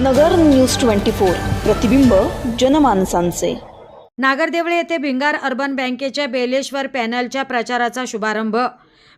नगर news twenty four प्रतिबिंब जनमानसांचे. नागरदेवळे येथे Bhingar urban बँकेच्या बेलेश्वर पॅनलच्या प्रचाराचा शुभारंभ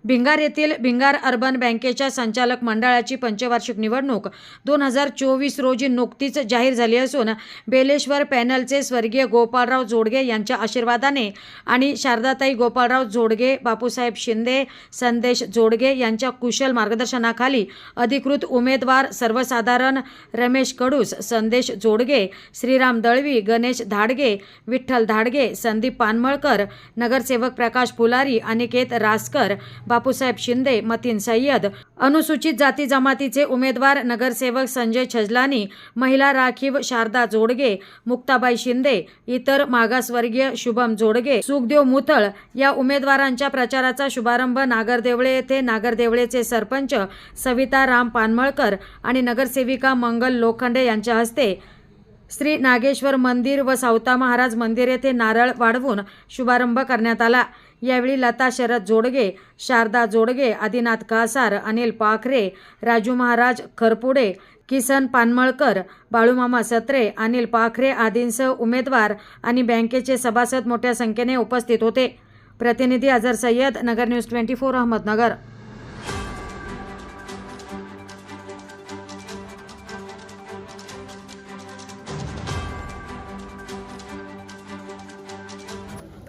भिंगार येथील भिंगार अर्बन बँकेच्या संचालक मंडळाची पंचवार्षिक निवडणूक दोन हजार चोवीस रोजी नुकतीच जाहीर झाली असून बेलेश्वर पॅनलचे स्वर्गीय गोपाळराव जोडगे यांच्या आशीर्वादाने आणि शारदाताई गोपाळराव जोडगे बापूसाहेब शिंदे संदेश जोडगे यांच्या कुशल मार्गदर्शनाखाली अधिकृत उमेदवार सर्वसाधारण रमेश कडूस संदेश जोडगे श्रीराम दळवी गणेश धाडगे विठ्ठल धाडगे संदीप पानमळकर नगरसेवक प्रकाश फुलारी अनिकेत रासकर बापूसाहेब शिंदे मतीन सय्यद अनुसूचित जाती जमातीचे उमेदवार नगरसेवक संजय छजलानी महिला राखीव शारदा जोडगे मुक्ताबाई शिंदे इतर मागासवर्गीय शुभम जोडगे सुखदेव मुथळ या उमेदवारांच्या प्रचाराचा शुभारंभ नागरदेवळे येथे नागरदेवळेचे सरपंच सविता राम पानमळकर आणि नगरसेविका मंगल लोखंडे यांच्या हस्ते श्री नागेश्वर मंदिर व सावता महाराज मंदिर येथे नारळ वाढवून शुभारंभ करण्यात आला. यावेळी लता शरद जोडगे शारदा जोडगे आदिनाथ कासार अनिल पाखरे राजू महाराज खरपुडे किसन पानमळकर बाळूमामा सत्रे अनिल पाखरे आदींसह उमेदवार आणि बँकेचे सभासद मोठ्या संख्येने उपस्थित होते. प्रतिनिधी Azhar Sayyad Nagar news twenty four Ahmednagar.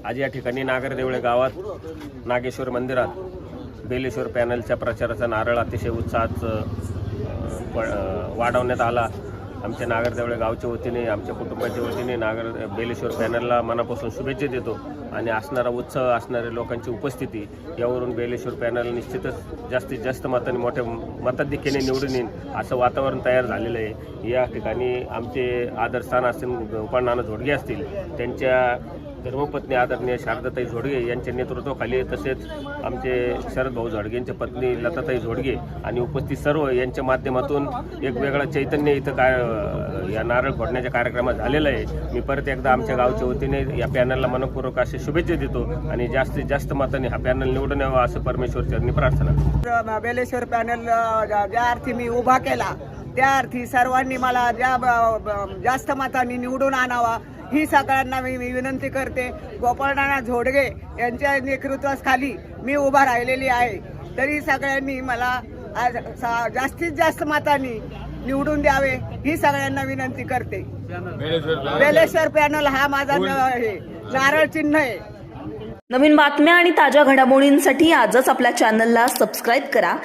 आज या ठिकाणी नागरदेवळे गावात नागेश्वर मंदिरात बेलेश्वर पॅनलच्या प्रचाराचा नारळ अतिशय उत्साहात वाढवण्यात आला. आमच्या नागरदेवळे गावच्या वतीने आमच्या कुटुंबाच्या वतीने नागर बेलेश्वर पॅनलला मनापासून शुभेच्छा देतो आणि असणारा उत्साह असणाऱ्या लोकांची उपस्थिती यावरून बेलेश्वर पॅनल निश्चितच जास्तीत जास्त मताने मोठ्या मताधिक्याने निवडून येईल असं वातावरण तयार झालेलं आहे. या ठिकाणी आमचे आदरस्थान असतील गोपाळ झोडगे असतील. त्यांच्या धर्मपत्नी आदरणीय शारदाताई झोडगे यांच्या नेतृत्वाखाली तसेच आमचे शरद भाऊ झोडगे यांच्या पत्नी लताताई झोडगे आणि उपस्थित सर्व यांच्या माध्यमातून एक वेगळं चैतन्य इथं काय या नारळ फोडण्याच्या कार्यक्रमात झालेलं आहे. मी परत एकदा आमच्या गावच्या वतीने या पॅनलला मनपूर्वक असे शुभेच्छा देतो आणि जास्तीत जास्त मतांनी हा पॅनल निवडून यावा असं परमेश्वर चरणी प्रार्थना बेलेश्वर पॅनल ज्या अर्थी मी उभा केला त्या अर्थी सर्वांनी मला ज्या जास्त मतांनी निवडून आणावा ही सगळ्यांना मी मी विनंती करते. गोपाळनाना झोडगे यांच्या नेतृत्वाखाली मी उभा राहिलेली आहे. तरी सगळ्यांनी मला आज जास्तीत जास्त मतांनी निवडून द्यावे ही सगळ्यांना विनंती करते. बेलेश्वर पॅनल हा माझा न- हे नारळ चिन्ह आहे. नवीन बातम्या आणि ताज्या घडामोडींसाठी आजच आपल्या चॅनलला सबस्क्राईब करा.